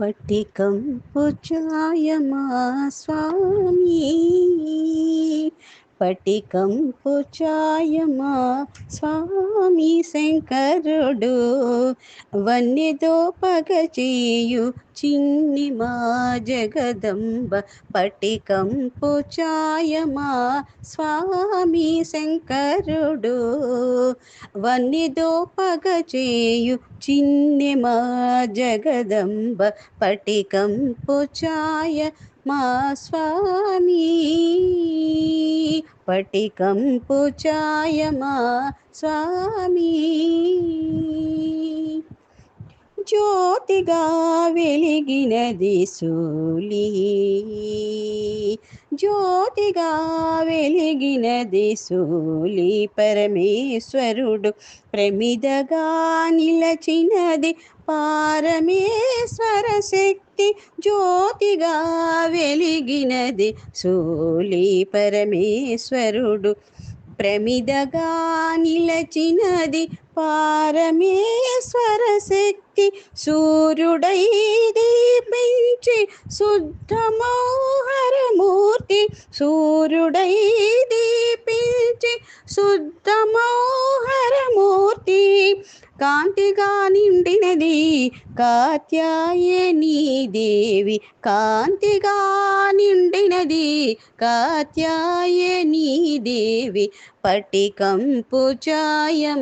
పట్టికం పుచాయ మా స్వామి. పటికం పుచాయ స్వామి శంకరుడు వన్నెదో పగచేయు చిన్ని మా జగదంబ. పటికం పుచాయ స్వామి శంకరుడు వన్నెదో పగచేయు చిన్ని మా జగదంబ. పటికం పుచాయ మా స్వామి. పటికంపు చాయమా మా స్వామి. జ్యోతిగా వెలిగినది సూలి. జ్యోతిగా వెలిగినది సూలి. పరమేశ్వరుడు ప్రమిదగా నిలచినది పారమేశ్వర శక్తి. జ్యోతిగా వెలిగినది సూలి. పరమేశ్వరుడు ప్రమిదగా నిలచినది పారమేశ్వర శక్తి. సూర్యుడై దీపించి శుద్ధమోహరమూర్తి. సూర్యుడై దీపించి శుద్ధమోహరమూర్తి. కాంతిగా నిండినది కాత్యాయని దేవి. కాంతిగా నిండినది. కాత్యాయని దేవి పటికంపు పుచాయ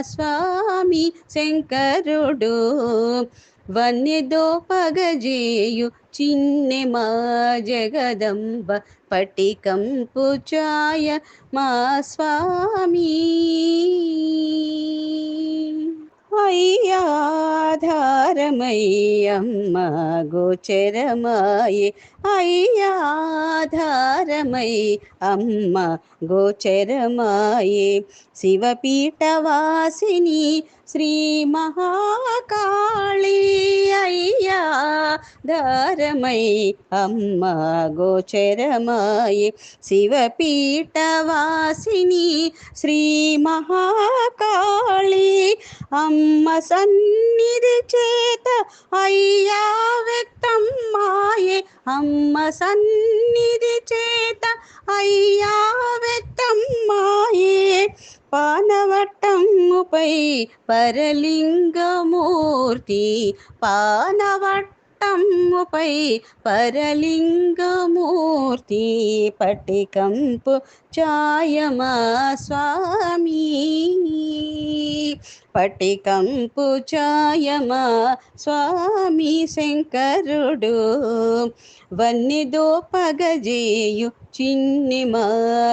స్వామి శంకరుడు. వన్నెదో పగజేయు చిన్నె మా జగదంబ పటికంపు పుచాయ మా స్వామి అయ్యాధా అయ్యాధారమయ్యమ్మ గోచరమాయే అయ్యాధారమై అమ్మ గోచరమాయే శివపీఠవాసిని శ్రీ మహాకాళి. అయ్యా ధారమై అమ్మ గోచరమాయే శివపీఠవాసిని శ్రీ మహాకాళి. అమ్మ సన్నిధి చేత అయ్యా వ్యక్తం మాయే అమ్మ సన్నిధి చేత అయ్యా వ్యక్తం మాయే పానవట్టముపై పరలింగమూర్తి పానవట్టముపై పరలింగమూర్తి పటికంపు ఛాయమా స్వామి పటికంపు ఛాయమా స్వామి శంకరుడు? వన్నెదో పగజేయు చిన్ని మా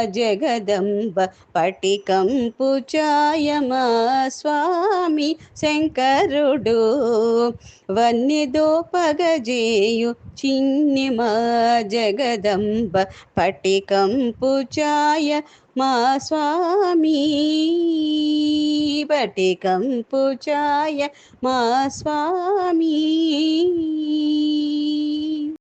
జగదంబ పటికంపు ఛాయమా స్వామి శంకరుడు? వన్నెదో పగజేయు చిన్ని మా జగదంబ పటికంపు ఛాయ మా స్వామి? పటిక ఛాయ మా స్వామీ.